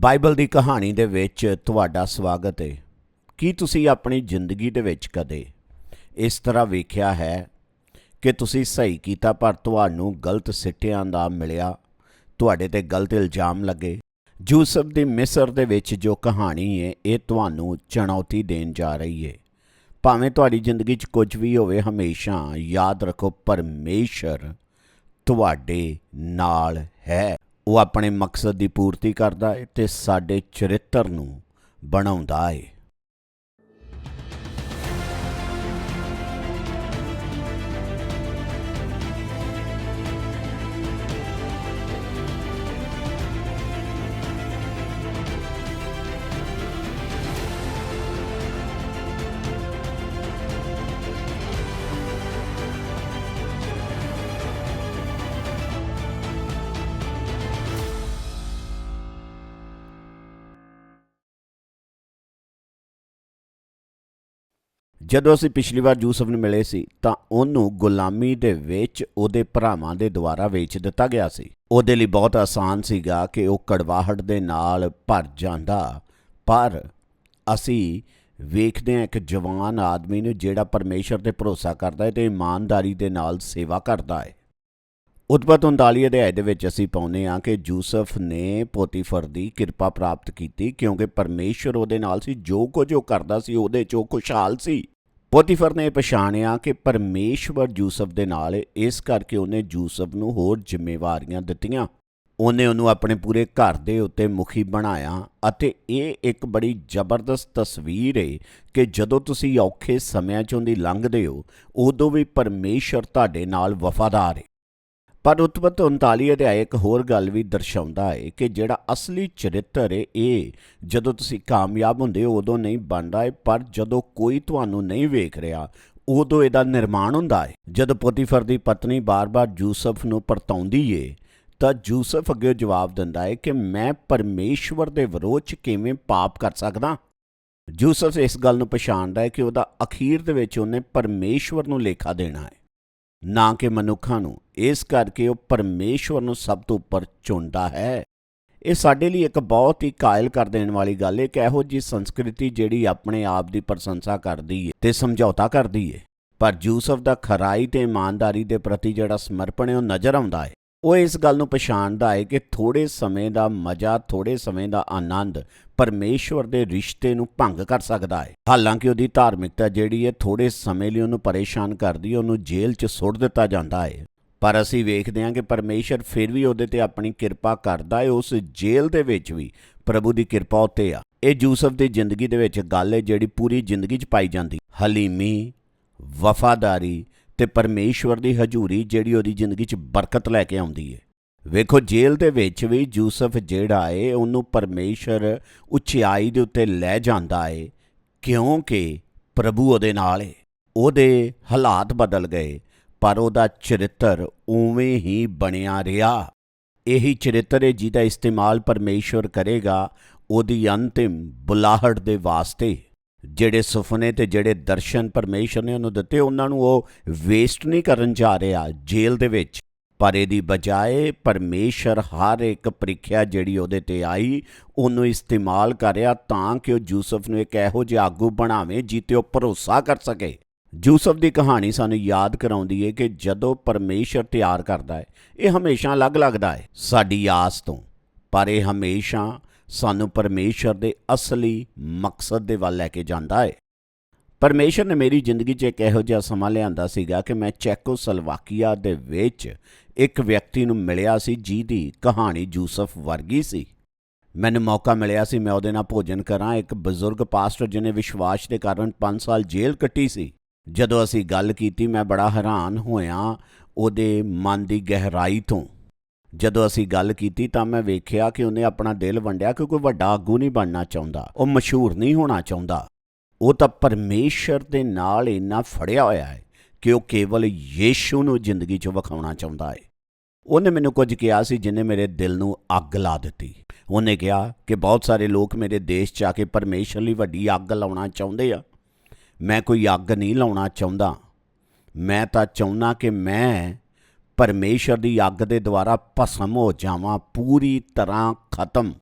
Bible ਦੀ ਕਹਾਣੀ ਦੇ ਵਿੱਚ ਤੁਹਾਡਾ ਸਵਾਗਤ ਹੈ। ਕੀ ਤੁਸੀਂ ਆਪਣੀ ਜ਼ਿੰਦਗੀ ਦੇ ਵਿੱਚ ਕਦੇ ਇਸ ਤਰ੍ਹਾਂ ਵੇਖਿਆ ਹੈ ਕਿ ਤੁਸੀਂ ਸਹੀ ਕੀਤਾ ਪਰ ਤੁਹਾਨੂੰ ਗਲਤ ਸਿੱਟਿਆਂ ਦਾ ਮਿਲਿਆ, ਤੁਹਾਡੇ ਤੇ ਗਲਤ ਇਲਜ਼ਾਮ ਲੱਗੇ? ਯੂਸਫ ਦੀ ਮਿਸਰ ਦੇ ਵਿੱਚ ਜੋ ਕਹਾਣੀ ਹੈ, ਇਹ ਤੁਹਾਨੂੰ ਚੁਣੌਤੀ ਦੇਣ ਜਾ ਰਹੀ ਹੈ। ਭਾਵੇਂ ਤੁਹਾਡੀ ਜ਼ਿੰਦਗੀ 'ਚ ਕੁਝ ਵੀ ਹੋਵੇ, ਹਮੇਸ਼ਾ ਯਾਦ ਰੱਖੋ, ਪਰਮੇਸ਼ਰ ਤੁਹਾਡੇ ਨਾਲ ਹੈ। ਉਹ ਆਪਣੇ ਮਕਸਦ ਦੀ ਪੂਰਤੀ ਕਰਦਾ ਹੈ ਤੇ ਸਾਡੇ ਚਰਿੱਤਰ ਨੂੰ ਬਣਾਉਂਦਾ ਹੈ ਜਦੋਂ ਅਸੀਂ ਪਿਛਲੀ ਵਾਰ ਯੂਸਫ ਨੂੰ ਮਿਲੇ ਸੀ, ਤਾਂ ਉਹਨੂੰ ਗੁਲਾਮੀ ਦੇ ਵਿੱਚ ਉਹਦੇ ਭਰਾਵਾਂ ਦੇ ਦੁਆਰਾ ਵੇਚ ਦਿੱਤਾ ਗਿਆ ਸੀ। ਉਹਦੇ ਲਈ ਬਹੁਤ ਆਸਾਨ ਸੀਗਾ ਕਿ ਉਹ ਕੜਵਾਹਟ ਦੇ ਨਾਲ ਭਰ ਜਾਂਦਾ। ਪਰ ਅਸੀਂ ਵੇਖਦੇ ਹਾਂ ਇੱਕ ਜਵਾਨ ਆਦਮੀ ਨੂੰ ਜਿਹੜਾ ਪਰਮੇਸ਼ਰ ਤੇ ਭਰੋਸਾ ਕਰਦਾ ਹੈ ਤੇ ਇਮਾਨਦਾਰੀ ਦੇ ਨਾਲ ਸੇਵਾ ਕਰਦਾ ਹੈ। ਉਤਪਤ 39 ਅਧਿਆਇ ਦੇ ਵਿੱਚ ਅਸੀਂ ਪਾਉਂਦੇ ਹਾਂ ਕਿ ਯੂਸਫ ਨੇ ਪੋਤੀਫਰ ਦੀ ਕਿਰਪਾ ਪ੍ਰਾਪਤ ਕੀਤੀ ਕਿਉਂਕਿ ਪਰਮੇਸ਼ਰ ਉਹਦੇ ਨਾਲ ਸੀ, ਜੋ ਕੁਝ ਉਹ ਕਰਦਾ ਸੀ ਉਹਦੇ 'ਚ ਉਹ ਖੁਸ਼ਹਾਲ ਸੀ। ਪੋਤੀਫਰ ਨੇ ਪਛਾਣਿਆ ਕਿ ਪਰਮੇਸ਼ਵਰ ਯੂਸਫ ਦੇ ਨਾਲ ਇਸ ਕਰਕੇ ਉਹਨੇ ਯੂਸਫ ਨੂੰ ਹੋਰ ਜ਼ਿੰਮੇਵਾਰੀਆਂ ਦਿੱਤੀਆਂ। ਉਹਨੇ ਉਹਨੂੰ ਆਪਣੇ ਪੂਰੇ ਘਰ ਦੇ ਉੱਤੇ ਮੁਖੀ ਬਣਾਇਆ ਅਤੇ ਇਹ ਇੱਕ ਬੜੀ ਜ਼ਬਰਦਸਤ ਤਸਵੀਰ ਹੈ ਕਿ ਜਦੋਂ ਤੁਸੀਂ ਔਖੇ ਸਮਿਆਂ ਚੋਂ ਦੀ ਲੰਘਦੇ ਹੋ, ਉਦੋਂ ਵੀ ਪਰਮੇਸ਼ਰ ਤੁਹਾਡੇ ਨਾਲ ਵਫਾਦਾਰ ਹੈ ਪਰ ਉਤਪਤ 39 ਅਧਿਆਇ ਇੱਕ ਹੋਰ ਗੱਲ ਵੀ ਦਰਸਾਉਂਦਾ ਹੈ ਕਿ ਜਿਹੜਾ ਅਸਲੀ ਚਰਿੱਤਰ ਹੈ, ਇਹ ਜਦੋਂ ਤੁਸੀਂ ਕਾਮਯਾਬ ਹੁੰਦੇ ਹੋ, ਉਦੋਂ ਨਹੀਂ ਬਣਦਾ ਹੈ, ਪਰ ਜਦੋਂ ਕੋਈ ਤੁਹਾਨੂੰ ਨਹੀਂ ਵੇਖ ਰਿਹਾ, ਉਦੋਂ ਇਹਦਾ ਨਿਰਮਾਣ ਹੁੰਦਾ ਹੈ। ਜਦੋਂ ਪੋਤੀਫਰ ਦੀ ਪਤਨੀ ਬਾਰ-ਬਾਰ ਯੂਸਫ ਨੂੰ ਪਰਤਾਉਂਦੀ ਏ, ਤਾਂ ਯੂਸਫ ਅੱਗੇ ਜਵਾਬ ਦਿੰਦਾ ਹੈ ਕਿ ਮੈਂ ਪਰਮੇਸ਼ਵਰ ਦੇ ਵਿਰੋਧ 'ਚ ਕਿਵੇਂ ਪਾਪ ਕਰ ਸਕਦਾ? ਯੂਸਫ ਇਸ ਗੱਲ ਨੂੰ ਪਛਾਣਦਾ ਹੈ ਕਿ ਉਹਦਾ ਅਖੀਰ ਦੇ ਵਿੱਚ ਉਹਨੇ ਪਰਮੇਸ਼ਵਰ ਨੂੰ ਲੇਖਾ ਦੇਣਾ ਹੈ। ਨਾ ਕਿ ਮਨੁੱਖਾਂ ਨੂੰ। ਇਸ ਕਰਕੇ ਉਹ ਪਰਮੇਸ਼ਵਰ ਨੂੰ ਸਭ ਤੋਂ ਉੱਪਰ ਚੁਣਦਾ ਹੈ। ਇਹ ਸਾਡੇ ਲਈ ਇੱਕ ਬਹੁਤ ਹੀ ਕਾਇਲ ਕਰ ਦੇਣ ਵਾਲੀ ਗੱਲ ਹੈ ਕਿ ਇਹੋ ਜੀ ਸੰਸਕ੍ਰਿਤੀ ਜਿਹੜੀ ਆਪਣੇ ਆਪ ਦੀ ਪ੍ਰਸ਼ੰਸਾ ਕਰਦੀ ਹੈ ਤੇ ਸਮਝੌਤਾ ਕਰਦੀ ਹੈ ਪਰ ਯੂਸਫ ਦਾ ਖਰਾਈ ਤੇ ਇਮਾਨਦਾਰੀ ਦੇ ਪ੍ਰਤੀ ਜਿਹੜਾ ਸਮਰਪਣ ਹੈ ਉਹ ਨਜ਼ਰ ਆਉਂਦਾ ਹੈ ਉਹ ਇਸ ਗੱਲ ਨੂੰ ਪਛਾਣਦਾ ਹੈ ਕਿ ਥੋੜੇ ਸਮੇਂ ਦਾ ਮਜ਼ਾ ਥੋੜੇ ਸਮੇਂ ਦਾ ਆਨੰਦ ਪਰਮੇਸ਼ਵਰ ਦੇ ਰਿਸ਼ਤੇ ਨੂੰ ਭੰਗ ਕਰ ਸਕਦਾ ਹੈ। ਹਾਲਾਂਕਿ ਉਹਦੀ ਧਾਰਮਿਕਤਾ ਜਿਹੜੀ ਹੈ ਥੋੜੇ ਸਮੇਂ ਲਈ ਉਹਨੂੰ ਪਰੇਸ਼ਾਨ ਕਰਦੀ ਹੈ, ਉਹਨੂੰ ਜੇਲ੍ਹ 'ਚ ਸੁੱਟ ਦਿੱਤਾ ਜਾਂਦਾ ਹੈ। ਪਰ ਅਸੀਂ ਵੇਖਦੇ ਹਾਂ ਕਿ ਪਰਮੇਸ਼ਰ ਫਿਰ ਵੀ ਉਹਦੇ ਤੇ ਆਪਣੀ ਕਿਰਪਾ ਕਰਦਾ ਹੈ, ਉਸ ਜੇਲ੍ਹ ਦੇ ਵਿੱਚ ਵੀ ਪ੍ਰਭੂ ਦੀ ਕਿਰਪਾ ਉੱਤੇ ਆ। ਇਹ ਯੂਸਫ ਦੀ ਜ਼ਿੰਦਗੀ ਦੇ ਵਿੱਚ ਗੱਲ ਹੈ ਜਿਹੜੀ ਪੂਰੀ ਜ਼ਿੰਦਗੀ 'ਚ ਪਾਈ ਜਾਂਦੀ। ਹਲੀਮੀ ਵਫਾਦਾਰੀ ਤੇ ਪਰਮੇਸ਼ਵਰ ਦੀ ਹਜ਼ੂਰੀ ਜਿਹੜੀ ਉਹਦੀ ਜ਼ਿੰਦਗੀ 'ਚ ਬਰਕਤ ਲੈ ਕੇ ਆਉਂਦੀ ਹੈ ਵੇਖੋ, ਜੇਲ੍ਹ ਦੇ ਵਿੱਚ ਵੀ ਯੂਸਫ ਜਿਹੜਾ ਏ, ਉਹਨੂੰ ਪਰਮੇਸ਼ਰ ਉਚਾਈ ਦੇ ਉੱਤੇ ਲੈ ਜਾਂਦਾ ਏ, ਕਿਉਂਕਿ ਪ੍ਰਭੂ ਉਹਦੇ ਨਾਲ ਏ। ਉਹਦੇ ਹਾਲਾਤ ਬਦਲ ਗਏ, ਪਰ ਉਹਦਾ ਚਰਿੱਤਰ ਉਵੇਂ ਹੀ ਬਣਿਆ ਰਿਹਾ। ਇਹੀ ਚਰਿੱਤਰ ਹੈ ਜਿਹਦਾ ਇਸਤੇਮਾਲ ਪਰਮੇਸ਼ਵਰ ਕਰੇਗਾ, ਉਹਦੀ ਅੰਤਿਮ ਬੁਲਾਹਟ ਦੇ ਵਾਸਤੇ। ਜਿਹੜੇ ਸੁਪਨੇ ਤੇ ਜਿਹੜੇ ਦਰਸ਼ਨ ਪਰਮੇਸ਼ਰ ਨੇ ਉਹਨੂੰ ਦਿੱਤੇ, ਉਹਨਾਂ ਨੂੰ ਉਹ ਵੇਸਟ ਨਹੀਂ ਕਰਨ ਜਾ ਰਿਹਾ ਜੇਲ੍ਹ ਦੇ ਵਿੱਚ। ਪਰ ਇਹਦੀ ਬਜਾਏ ਪਰਮੇਸ਼ਰ ਹਰ ਇੱਕ ਪ੍ਰੀਖਿਆ ਜਿਹੜੀ ਉਹਦੇ ਤੇ ਆਈ, ਉਹਨੂੰ ਇਸਤੇਮਾਲ ਕਰਿਆ ਤਾਂ ਕਿ ਉਹ ਯੂਸਫ ਨੂੰ ਇੱਕ ਇਹੋ ਜਿਹਾ ਆਗੂ ਬਣਾਵੇ ਜਿੱਤੇ ਉਹ ਭਰੋਸਾ ਕਰ ਸਕੇ। ਯੂਸਫ ਦੀ ਕਹਾਣੀ ਸਾਨੂੰ ਯਾਦ ਕਰਾਉਂਦੀ ਹੈ ਕਿ ਜਦੋਂ ਪਰਮੇਸ਼ਰ ਤਿਆਰ ਕਰਦਾ ਹੈ ਇਹ ਹਮੇਸ਼ਾ ਅਲੱਗ ਲੱਗਦਾ ਹੈ ਸਾਡੀ ਆਸ ਤੋਂ। ਪਰ ਇਹ ਹਮੇਸ਼ਾ ਸਾਨੂੰ ਪਰਮੇਸ਼ਰ ਦੇ ਅਸਲੀ ਮਕਸਦ ਦੇ ਵੱਲ ਲੈ ਕੇ ਜਾਂਦਾ ਹੈ ਪਰਮੇਸ਼ਰ ਨੇ ਮੇਰੀ ਜ਼ਿੰਦਗੀ 'ਚ ਇੱਕ ਇਹੋ ਜਿਹਾ ਸਮਾਂ ਲਿਆਂਦਾ ਸੀਗਾ ਕਿ ਮੈਂ ਚੈਕੋਸਲਵਾਕੀਆ ਦੇ ਵਿੱਚ ਇੱਕ ਵਿਅਕਤੀ ਨੂੰ ਮਿਲਿਆ ਸੀ ਜਿਹਦੀ ਕਹਾਣੀ ਯੂਸਫ ਵਰਗੀ ਸੀ। ਮੈਨੂੰ ਮੌਕਾ ਮਿਲਿਆ ਸੀ ਮੈਂ ਉਹਦੇ ਨਾਲ ਭੋਜਨ ਕਰਾਂ। ਇੱਕ ਬਜ਼ੁਰਗ ਪਾਸਟਰ ਜਿਹਨੇ ਵਿਸ਼ਵਾਸ ਦੇ ਕਾਰਨ 5 ਸਾਲ ਜੇਲ੍ਹ ਕੱਟੀ ਸੀ। ਜਦੋਂ ਅਸੀਂ ਗੱਲ ਕੀਤੀ ਮੈਂ ਬੜਾ ਹੈਰਾਨ ਹੋਇਆ ਉਹਦੇ ਮਨ ਦੀ ਗਹਿਰਾਈ ਤੋਂ। ਜਦੋਂ ਅਸੀਂ ਗੱਲ ਕੀਤੀ ਤਾਂ ਮੈਂ ਵੇਖਿਆ ਕਿ ਉਹਨੇ ਆਪਣਾ ਦਿਲ ਵੰਡਿਆ ਕਿ ਕੋਈ ਵੱਡਾ ਆਗੂ ਨਹੀਂ ਬਣਨਾ ਚਾਹੁੰਦਾ। ਉਹ ਮਸ਼ਹੂਰ ਨਹੀਂ ਹੋਣਾ ਚਾਹੁੰਦਾ। ਉਹ ਤਾਂ ਪਰਮੇਸ਼ਰ ਦੇ ਨਾਲ ਇੰਨਾ ਫੜਿਆ ਹੋਇਆ ਹੈ ਕਿ ਉਹ ਕੇਵਲ ਯੀਸ਼ੂ ਨੂੰ ਜ਼ਿੰਦਗੀ 'ਚ ਵਿਖਾਉਣਾ ਚਾਹੁੰਦਾ ਹੈ। ਉਹਨੇ ਮੈਨੂੰ ਕੁਝ ਕਿਹਾ ਸੀ ਜਿਨੇ ਮੇਰੇ ਦਿਲ ਨੂੰ ਅੱਗ ਲਾ ਦਿੱਤੀ। ਉਹਨੇ ਕਿਹਾ ਕਿ ਬਹੁਤ ਸਾਰੇ ਲੋਕ ਮੇਰੇ ਦੇਸ਼ 'ਚ ਆ ਕੇ ਪਰਮੇਸ਼ਰ ਲਈ ਵੱਡੀ ਅੱਗ ਲਾਉਣਾ ਚਾਹੁੰਦੇ ਆ। ਮੈਂ ਕੋਈ ਅੱਗ ਨਹੀਂ ਲਾਉਣਾ ਚਾਹੁੰਦਾ। ਮੈਂ ਤਾਂ ਚਾਹੁੰਦਾ ਕਿ ਮੈਂ ਪਰਮੇਸ਼ਰ ਦੀ ਅੱਗ ਦੇ ਦੁਆਰਾ ਭਸਮ ਹੋ ਜਾਵਾਂ, ਪੂਰੀ ਤਰ੍ਹਾਂ ਖਤਮ,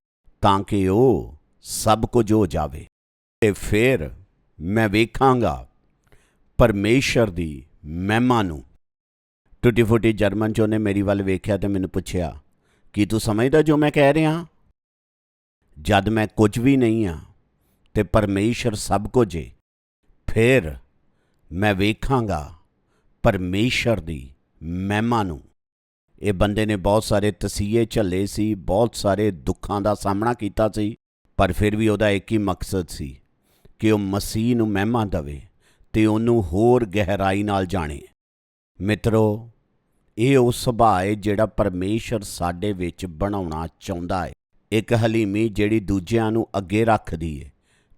ਤਾਂ ਕਿ ਉਹ ਸਭ ਕੁਝ ਹੋ ਜਾਵੇ। ਤੇ ਫਿਰ ਮੈਂ ਵੇਖਾਂਗਾ ਪਰਮੇਸ਼ਰ ਦੀ ਮਹਿਮਾ ਨੂੰ। ਟੁੱਟੀ ਫੁੱਟੀ ਜਰਮਨ ਚ ਉਹਨੇ ਮੇਰੀ ਵੱਲ ਵੇਖਿਆ ਤੇ ਮੈਨੂੰ ਪੁੱਛਿਆ, ਕੀ ਤੂੰ ਸਮਝਦਾ ਜੋ ਮੈਂ ਕਹਿ ਰਿਹਾ? ਜਦ ਮੈਂ ਕੁਝ ਵੀ ਨਹੀਂ ਆ ਤੇ ਪਰਮੇਸ਼ਰ ਸਭ ਕੁਝ ਏ, ਫਿਰ ਮੈਂ ਵੇਖਾਂਗਾ ਪਰਮੇਸ਼ਰ ਦੀ ਮਹਿਮਾ ਨੂੰ। ਇਹ ਬੰਦੇ ਨੇ ਬਹੁਤ ਸਾਰੇ ਤਸੀਹੇ ਝੱਲੇ ਸੀ, ਬਹੁਤ ਸਾਰੇ ਦੁੱਖਾਂ ਦਾ ਸਾਹਮਣਾ ਕੀਤਾ ਸੀ, ਪਰ ਫਿਰ ਵੀ ਉਹਦਾ ਇੱਕ ਹੀ ਮਕਸਦ ਸੀ ਕਿ ਉਹ ਮਸੀਹ ਨੂੰ ਮਹਿਮਾ ਦੇਵੇ ਤੇ ਉਹਨੂੰ ਹੋਰ ਗਹਿਰਾਈ ਨਾਲ ਜਾਣੇ। ਮਿੱਤਰੋ, ਇਹ ਉਹ ਸੁਭਾਅ ਹੈ ਜਿਹੜਾ ਪਰਮੇਸ਼ਰ ਸਾਡੇ ਵਿੱਚ ਬਣਾਉਣਾ ਚਾਹੁੰਦਾ ਹੈ। ਇੱਕ ਹਲੀਮੀ ਜਿਹੜੀ ਦੂਜਿਆਂ ਨੂੰ ਅੱਗੇ ਰੱਖਦੀ ਹੈ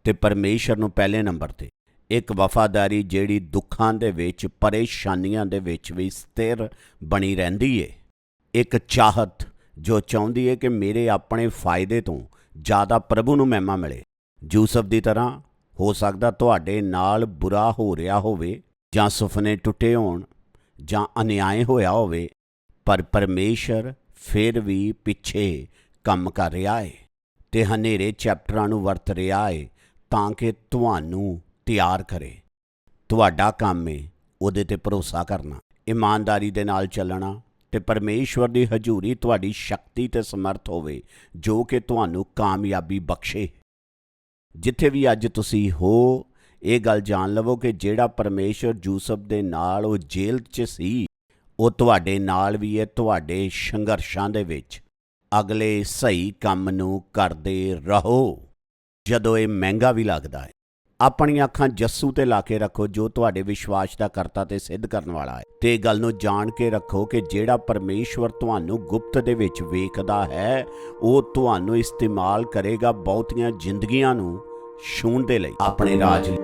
ਤੇ ਪਰਮੇਸ਼ਰ ਨੂੰ ਪਹਿਲੇ ਨੰਬਰ ਤੇ। ਇੱਕ ਵਫਾਦਾਰੀ ਜਿਹੜੀ ਦੁੱਖਾਂ ਦੇ ਵਿੱਚ, ਪਰੇਸ਼ਾਨੀਆਂ ਦੇ ਵਿੱਚ ਵੀ ਸਥਿਰ ਬਣੀ ਰਹਿੰਦੀ ਏ। ਇੱਕ ਚਾਹਤ ਜੋ ਚਾਹੁੰਦੀ ਏ ਕਿ ਮੇਰੇ ਆਪਣੇ ਫਾਇਦੇ ਤੋਂ ਜ਼ਿਆਦਾ ਪ੍ਰਭੂ ਨੂੰ ਮਹਿਮਾ ਮਿਲੇ। ਯੂਸਫ ਦੀ ਤਰ੍ਹਾਂ ਹੋ ਸਕਦਾ ਤੁਹਾਡੇ ਨਾਲ ਬੁਰਾ ਹੋ ਰਿਹਾ ਹੋਵੇ ਜਾਂ ਸੁਪਨੇ ਟੁੱਟੇ ਹੋਣ ਜਾਂ ਅਨਿਆਏ ਹੋਇਆ ਹੋਵੇ, ਪਰ ਪਰਮੇਸ਼ਰ ਫਿਰ ਵੀ ਪਿੱਛੇ ਕੰਮ ਕਰ ਰਿਹਾ ਏ ਤੇ ਹਨੇਰੇ ਚੈਪਟਰਾਂ ਨੂੰ ਵਰਤ ਰਿਹਾ ਏ ਤਾਂ ਕਿ ਤੁਹਾਨੂੰ ਤਿਆਰ ਕਰੇ। ਤੁਹਾਡਾ ਕੰਮ ਏ, ਉਹਦੇ ਤੇ ਭਰੋਸਾ ਕਰਨਾ। ਇਮਾਨਦਾਰੀ ਦੇ ਨਾਲ ਚੱਲਣਾ ਤੇ ਪਰਮੇਸ਼ਵਰ ਦੀ ਹਜ਼ੂਰੀ ਤੁਹਾਡੀ ਸ਼ਕਤੀ ਤੇ ਸਮਰਥ ਹੋਵੇ, ਜੋ ਕਿ ਤੁਹਾਨੂੰ ਕਾਮਯਾਬੀ ਬਖਸ਼ੇ। ਜਿੱਥੇ ਵੀ ਅੱਜ ਤੁਸੀਂ ਹੋ, ਇਹ ਗੱਲ ਜਾਣ ਲਵੋ ਕਿ ਜਿਹੜਾ ਪਰਮੇਸ਼ਰ ਯੂਸਫ ਦੇ ਨਾਲ, ਉਹ ਜੇਲ੍ਹ 'ਚ ਸੀ, ਉਹ ਤੁਹਾਡੇ ਨਾਲ ਵੀ ਹੈ ਤੁਹਾਡੇ ਸੰਘਰਸ਼ਾਂ ਦੇ ਵਿੱਚ। ਅਗਲੇ ਸਹੀ ਕੰਮ ਨੂੰ ਕਰਦੇ ਰਹੋ, ਜਦੋਂ ਇਹ ਮਹਿੰਗਾ ਵੀ ਲੱਗਦਾ ਹੈ ਆਪਣੀਆਂ ਅੱਖਾਂ ਜੱਸੂ ਤੇ ਲਾ ਕੇ ਰੱਖੋ, ਜੋ ਤੁਹਾਡੇ ਵਿਸ਼ਵਾਸ ਦਾ ਕਰਤਾ ਤੇ ਸਿੱਧ ਕਰਨ ਵਾਲਾ ਹੈ। ਤੇ ਗੱਲ ਨੂੰ ਜਾਣ ਕੇ ਰੱਖੋ ਕਿ ਜਿਹੜਾ ਪਰਮੇਸ਼ਵਰ ਤੁਹਾਨੂੰ ਗੁਪਤ ਦੇ ਵਿੱਚ ਵੇਖਦਾ ਹੈ, ਉਹ ਤੁਹਾਨੂੰ ਇਸਤੇਮਾਲ ਕਰੇਗਾ ਬਹੁਤੀਆਂ ਜ਼ਿੰਦਗੀਆਂ ਨੂੰ ਛੂਣ ਦੇ ਲਈ, ਆਪਣੇ ਰਾਜ ਲਈ।